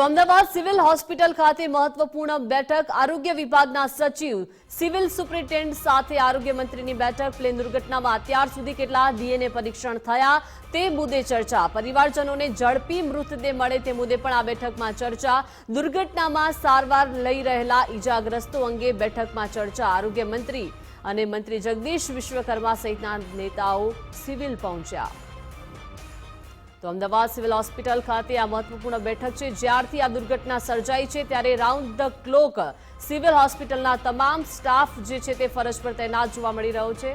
તો Ahmedabad civil hospital ખાતે મહત્વપૂર્ણ બેઠક આરોગ્ય વિભાગના સચિવ, સિવિલ સુપ્રિન્ટેન્ડન્ટ સાથે આરોગ્ય મંત્રીની બેઠક, પ્લેન દુર્ઘટનામાં અત્યાર સુધી કેટલા ડીએનએ પરીક્ષણ થયા તે મુદ્દે ચર્ચા. પરિવારજનોને ઝડપી મૃતદેહ મળે તે મુદ્દે પણ આ બેઠકમાં ચર્ચા. દુર્ઘટનામાં સારવાર લઈ રહેલા ઈજાગ્રસ્તો અંગે બેઠકમાં ચર્ચા આરોગ્ય મંત્રી અને મંત્રી જગદીશ વિશ્વકર્મા સહિતના નેતાઓ સિવિલ પહોંચ્યા. તો અમદાવાદ સિવિલ હોસ્પિટલ ખાતે આ મહત્વપૂર્ણ બેઠક છે. જ્યારથી આ દુર્ઘટના સર્જાઈ છે, ત્યારે રાઉન્ડ ધ ક્લોક સિવિલ હોસ્પિટલના તમામ સ્ટાફ જે છે તે ફરજ પર તૈનાત જોવા મળી રહ્યો છે.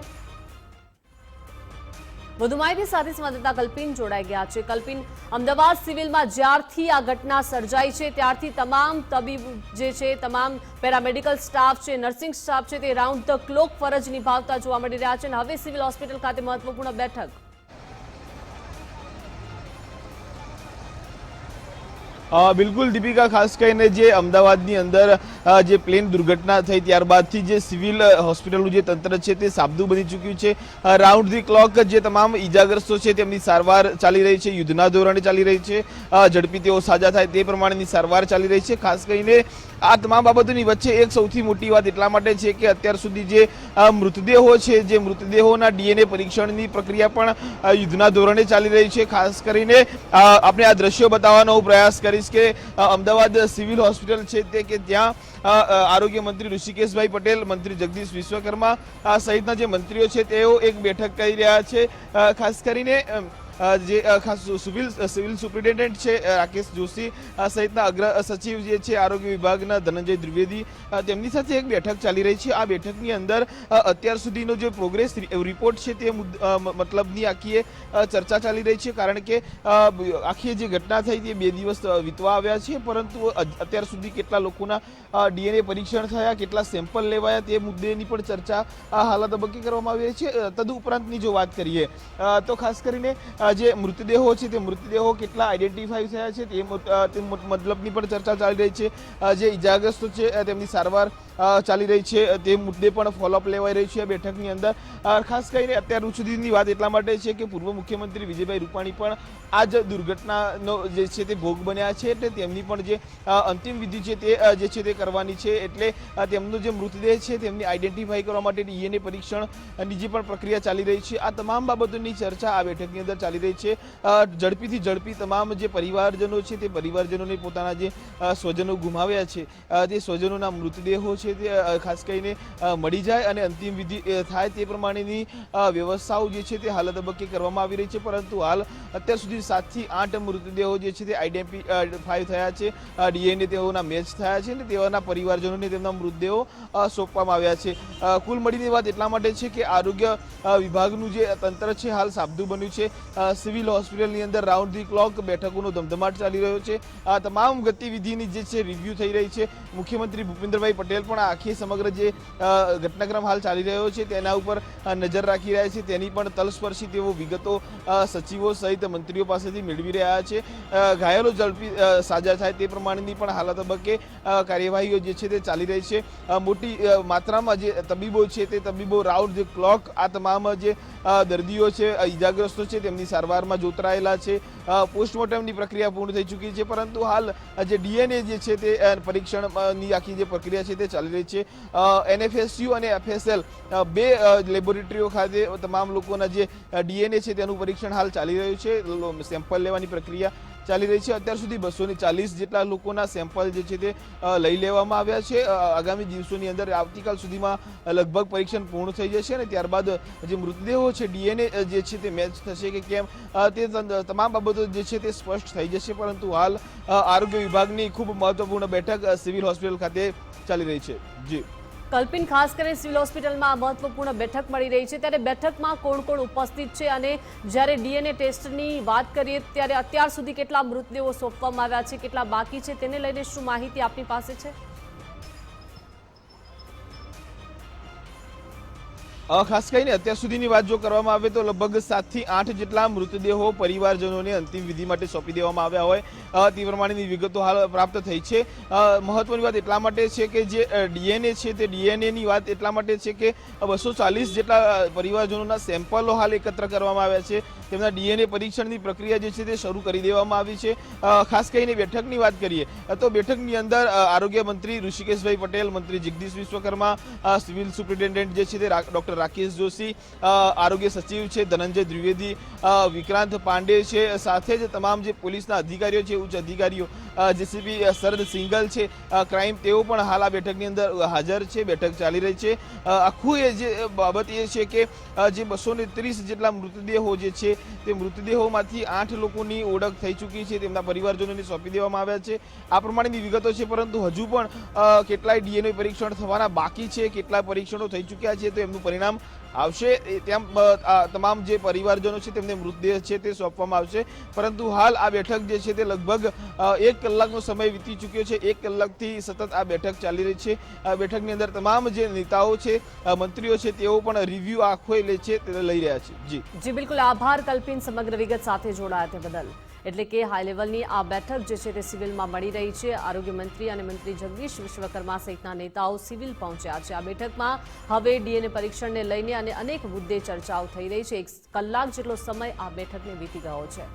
વધુ માહિતી સાથે સંવાદદાતા કલ્પિન જોડાઈ ગયા છે. કલ્પિન, અમદાવાદ સિવિલમાં જ્યારથી આ ઘટના સર્જાઈ છે, ત્યારથી તમામ તબીબ જે છે, તમામ પેરામેડિકલ સ્ટાફ છે, નર્સિંગ સ્ટાફ છે તે રાઉન્ડ ધ ક્લોક ફરજ નિભાવતા જોવા મળી રહ્યા છે અને હવે સિવિલ હોસ્પિટલ ખાતે મહત્વપૂર્ણ બેઠક. બિલકુલ દીપિકા, ખાસ કરીને જે અમદાવાદની અંદર જે પ્લેન દુર્ઘટના થઈ ત્યારબાદથી જે સિવિલ હોસ્પિટલનું જે તંત્ર છે તે સાબદું બની ચૂક્યું છે. રાઉન્ડ ધી ક્લોક જે તમામ ઈજાગ્રસ્તો છે તેમની સારવાર ચાલી રહી છે, યુદ્ધના ધોરણે ચાલી રહી છે. ઝડપી તેઓ સાજા થાય તે પ્રમાણેની સારવાર ચાલી રહી છે. ખાસ કરીને આ તમામ બાબતોની વચ્ચે એક સૌથી મોટી વાત એટલા માટે છે કે અત્યાર સુધી જે મૃતદેહો છે, જે મૃતદેહોના ડીએનએ પરીક્ષણની પ્રક્રિયા પણ યુદ્ધના ધોરણે ચાલી રહી છે. ખાસ કરીને આપણે આ દ્રશ્યો બતાવવાનો પ્રયાસ પ્રયાસ કરીશ કે અમદાવાદ સિવિલ હોસ્પિટલ છે તે કે ત્યાં આરોગ્ય મંત્રી ઋષિકેશભાઈ પટેલ, મંત્રી જગદીશ વિશ્વકર્મા સહિતના જે મંત્રીઓ છે તેઓ એક બેઠક કરી રહ્યા છે. ખાસ કરીને જે ખાસ સિવિલ સિવિલ સુપ્રિન્ટેન્ડન્ટ છે રાકેશ જોશી સહિતના અગ્ર સચિવ જે છે, આરોગ્ય વિભાગના ધનંજય દ્વિવેદી તેમની સાથે એક બેઠક ચાલી રહી છે. આ બેઠકની અંદર અત્યાર સુધીનો જે પ્રોગ્રેસ રિપોર્ટ છે તે મતલબની આખી ચર્ચા ચાલી રહી છે. કારણ કે આખી જે ઘટના થઈ તે બે દિવસ વીતવા આવ્યા છે. પરંતુ અત્યાર સુધી કેટલા લોકોના ડીએનએ પરીક્ષણ થયા, કેટલા સેમ્પલ લેવાયા તે મુદ્દેની પણ ચર્ચા હાલ તબક્કે કરવામાં આવી રહી છે. તદુપરાંતની જો વાત કરીએ તો ખાસ કરીને જે મૃતદેહો છે, તે મૃતદેહો કેટલા આઈડેન્ટિફાઈ થયા છે, તે મતલબની પણ ચર્ચા ચાલી રહી છે. જે ઇજાગ્રસ્તો છે તેમની સારવાર ચાલી રહી છે. તે મુદ્દે પણ ફોલોઅપ લેવાઈ રહી છે આ બેઠકની અંદર. ખાસ કરીને અત્યાર સુધીની વાત એટલા માટે છે કે પૂર્વ મુખ્યમંત્રી વિજયભાઈ રૂપાણી પણ આ જ દુર્ઘટનાનો જે છે તે ભોગ બન્યા છે એટલે તેમની પણ જે અંતિમ વિધિ છે તે જે છે તે કરવાની છે એટલે તેમનો જે મૃતદેહ છે તેમની આઈડેન્ટિફાઈ કરવા માટે ડીએનએ પરીક્ષણની જે પણ પ્રક્રિયા ચાલી રહી છે. આ તમામ બાબતોની ચર્ચા આ બેઠકની અંદર ચાલી રહી છે. ઝડપીથી ઝડપી તમામ જે પરિવારજનો છે તે પરિવારજનોને પોતાના જે સ્વજનો ગુમાવ્યા છે તે સ્વજનોના મૃતદેહો છે તે ખાસ કરીને મળી જાય અને અંતિમ વિધિ થાય તે પ્રમાણેની વ્યવસ્થાઓ જે છે તે હાલ તબક્કે કરવામાં આવી રહી છે. પરંતુ હાલ અત્યાર સુધી સાતથી આઠ મૃતદેહો જે છે તે આઈડેન્ટિફાઈ થયા છે. ડીએનએ તેઓના મેચ થયા છે અને તેઓના પરિવારજનોને તેમના મૃતદેહો સોંપવામાં આવ્યા છે. કુલ મળીને વાત એટલા માટે છે કે આરોગ્ય વિભાગનું જે તંત્ર છે, હાલ સાબદું બન્યું છે. સિવિલ હોસ્પિટલની અંદર રાઉન્ડ ધી ક્લોક બેઠકોનો ધમધમાટ ચાલી રહ્યો છે. આ તમામ ગતિવિધિની જે છે રિવ્યૂ થઈ રહી છે. મુખ્યમંત્રી ભૂપેન્દ્રભાઈ પટેલ પણ આખી સમગ્ર જે ઘટનાક્રમ હાલ ચાલી રહ્યો છે તેના ઉપર નજર રાખી રહ્યા છે. તેની પણ તલસ્પર્શી તેઓ વિગતો સચિવો સહિત મંત્રીઓ પાસેથી મેળવી રહ્યા છે. ઘાયલો ઝડપી સાજા થાય તે પ્રમાણેની પણ હાલ તબક્કે કાર્યવાહીઓ જે છે તે ચાલી રહી છે. મોટી માત્રામાં જે તબીબો છે તે તબીબો રાઉન્ડ ધી ક્લોક આ તમામ જે દર્દીઓ છે ઇજાગ્રસ્તો છે તેમની સારવારમાં જોતરાયેલા છે. પોસ્ટમોર્ટમની પ્રક્રિયા પૂર્ણ થઈ ચૂકી છે, પરંતુ હાલ જે ડીએનએ જે છે તે પરીક્ષણની આખી જે પ્રક્રિયા છે તે ચાલી રહી છે. એનએફએસયુ અને એફએસએલ બે લેબોરેટરીઓ ખાતે તમામ લોકોના જે ડીએનએ છે તેનું પરીક્ષણ હાલ ચાલી રહ્યું છે. સેમ્પલ લેવાની પ્રક્રિયા ચાલી રહી છે. અત્યાર સુધી બસો ચાલીસ જેટલા લોકોના સેમ્પલ જે છે તે લઈ લેવામાં આવ્યા છે. આગામી દિવસોની અંદર આવતીકાલ સુધીમાં લગભગ પરીક્ષણ પૂર્ણ થઈ જશે અને ત્યારબાદ જે મૃતદેહો છે, ડીએનએ જે છે તે મેચ થશે કે કેમ તે તમામ બાબતો જે છે તે સ્પષ્ટ થઈ જશે. પરંતુ હાલ આરોગ્ય વિભાગની ખૂબ મહત્વપૂર્ણ બેઠક સિવિલ હોસ્પિટલ ખાતે ચાલી રહી છે. જી. કલ્પિન, ખાસ કરીને સિવિલ હોસ્પિટલમાં આ મહત્વપૂર્ણ બેઠક મળી રહી છે. ત્યારે બેઠકમાં કોણ કોણ ઉપસ્થિત છે અને જ્યારે ડીએનએ ટેસ્ટની વાત કરીએ ત્યારે અત્યાર સુધી કેટલા મૃતદેહો સોંપવામાં આવ્યા છે, કેટલા બાકી છે, તેને લઈને શું માહિતી આપની પાસે છે? ખાસ કરીને અત્યાર સુધીની વાત જો કરવામાં આવે તો લગભગ સાતથી આઠ જેટલા મૃતદેહો પરિવારજનોને અંતિમ વિધિ માટે સોંપી દેવામાં આવ્યા હોય. તે પ્રમાણેની વિગતો હાલ પ્રાપ્ત થઈ છે. મહત્વની વાત એટલા માટે છે કે જે ડીએનએ છે તે ડીએનએની વાત એટલા માટે છે કે બસો ચાલીસ જેટલા પરિવારજનોના સેમ્પલો હાલ એકત્ર કરવામાં આવ્યા છે. તેમના ડીએનએ પરીક્ષણની પ્રક્રિયા જે છે તે શરૂ કરી દેવામાં આવી છે. ખાસ કરીને બેઠકની વાત કરીએ તો બેઠકની અંદર આરોગ્ય મંત્રી ઋષિકેશભાઈ પટેલ, મંત્રી જગદીશ વિશ્વકર્મા સિવિલ સુપ્રિન્ટેન્ડન્ટ જે છે તે રા- ડોક્ટર રાકેશ જોશી આરોગ્ય સચિવ છે ધનંજય દ્વિવેદી વિક્રાંત પાંડે છે, સાથે જ તમામ જે પોલીસના અધિકારીઓ છે, ઉચ્ચ અધિકારીઓ જેસીબી શરદ સિંગલ છે ક્રાઇમ તેઓ પણ હાલ આ બેઠકની અંદર હાજર છે, બેઠક ચાલી રહી છે. આખું એ જે બાબત એ છે કે જે બસો ત્રીસ જેટલા મૃતદેહો જે છે, તે મૃતદેહોમાંથી આઠ લોકોની ઓળખ થઈ ચૂકી છે, તેમના પરિવારજનોને સોંપી દેવામાં આવ્યા છે. આ પ્રમાણેની વિગતો છે, પરંતુ હજુ પણ કેટલાય ડીએનએ પરીક્ષણ થવાના બાકી છે કેટલા પરીક્ષણો થઈ ચૂક્યા છે, તો એમનું પરિણામ આવશે. ત્યાં તેમ તમામ જે પરિવારજનો છે તેમને મૃતદેહ છે તે સોંપવામાં આવશે. પરંતુ હાલ આ બેઠક જે છે તે લગભગ એક કલાકનો સમય વીતી ચૂક્યો છે. એક કલાકથી સતત આ બેઠક ચાલી રહી છે. આ બેઠકની અંદર તમામ જે નેતાઓ છે મંત્રીઓ છે તેઓ પણ રિવ્યુ આખો લે છે લઈ રહ્યા છે. જી. જી, બિલકુલ. આભાર, કલ્પિન સમગ્ર વિગત સાથે જોડાયા તે બદલ. એટલે કે હાઈ લેવલની આ બેઠક જે છે તે સિવિલમાં મળી રહી છે. આરોગ્ય મંત્રી અને મંત્રી જગદીશ વિશ્વકર્મા સહિતના નેતાઓ સિવિલ પહોંચ્યા છે. આ બેઠકમાં હવે ડીએનએ પરીક્ષણને લઈને અને અનેક મુદ્દે ચર્ચાઓ થઈ રહી છે. એક કલાક જેટલો સમય આ બેઠકને વીતી ગયો છે.